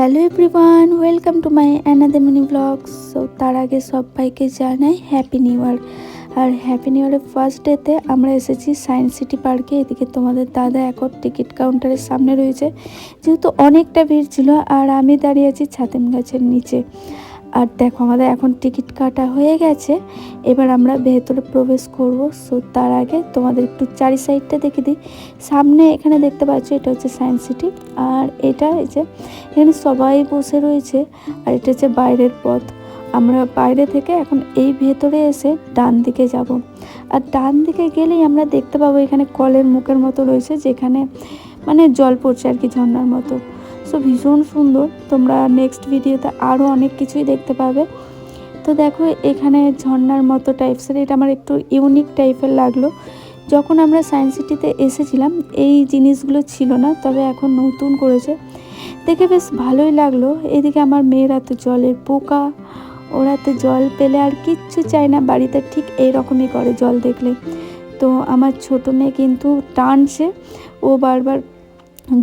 Hello everyone welcome to my another mini blogs so তার আগে সবাইকে জানাই হ্যাপি নিউ ইয়ার আর হ্যাপি নিউ ইয়ারের ফার্স্ট ডেতে আমরা এসেছি সায়েন্স সিটি পার্কে এদিকে তোমাদের দাদা এখন টিকিট কাউন্টারের সামনে রয়েছে। যেহেতু অনেকটা ভিড় ছিল, আর আমি দাঁড়িয়ে আছি ছাতেম গাছের নিচে। আর দেখো আমাদের এখন টিকিট কাটা হয়ে গেছে। এবার আমরা ভেতরে প্রবেশ করব। সো তার আগে তোমাদের একটু চারি সাইডটা দেখে দিই। সামনে এখানে দেখতে পাচ্ছ, এটা হচ্ছে সায়েন্স সিটি। আর এটা এই যে, এখানে সবাই বসে রয়েছে। আর এটা হচ্ছে বাইরের পথ। আমরা বাইরে থেকে এখন এই ভেতরে এসে ডান দিকে যাব। আর ডান দিকে গেলেই আমরা দেখতে পাবো এখানে কলের মুখের মতো রয়েছে, যেখানে মানে জল পড়ছে আর কি ঝর্নার মতো। সো ভীষণ সুন্দর। তোমরা নেক্সট ভিডিওতে আরও অনেক কিছুই দেখতে পাবে। তো দেখো, এখানে ঝর্নার মতো টাইপসের এটা আমার একটু ইউনিক টাইপের লাগল। যখন আমরা সায়েন্স সিটিতে এসেছিলাম, এই জিনিসগুলো ছিল না, তবে এখন নতুন করেছে। দেখে বেশ ভালোই লাগল। এদিকে আমার মেয়েরা তো জলের পোকা, ওরা তো জল পেলে আর কিচ্ছু চায় না, বাড়িতে ঠিক এই রকমই করে জল দেখলে। তো আমার ছোট মেয়ে কিন্তু টানছে, ও বারবার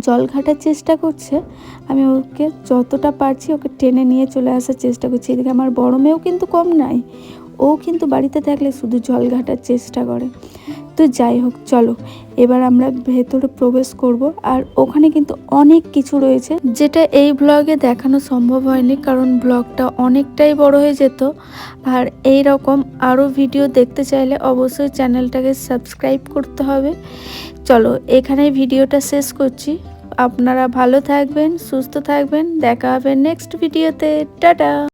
জল ঘাটার চেষ্টা করছে, আমি ওকে যতটা পারছি ওকে টেনে নিয়ে চলে আসার চেষ্টা করছি। এদিকে আমার বড় মেয়েও কিন্তু কম নাই, ও কিন্তু বাড়িতে থাকলে শুধু জল ঘাটার চেষ্টা করে। তো যাই হোক, চলো। এবার আমরা ভেতরে প্রবেশ করব আর ওখানে কিন্তু অনেক কিছু রয়েছে যেটা এই ব্লগে দেখানো সম্ভব হয়নি কারণ ব্লগটা অনেকটাই বড় হয়ে যেত। আর এই রকম আরও ভিডিও দেখতে চাইলে অবশ্যই চ্যানেলটাকে সাবস্ক্রাইব করতে হবে। চলো এখানে ভিডিওটা শেষ করছি। আপনারা ভালো থাকবেন, সুস্থ থাকবেন। দেখা হবে নেক্সট ভিডিওতে টাটা!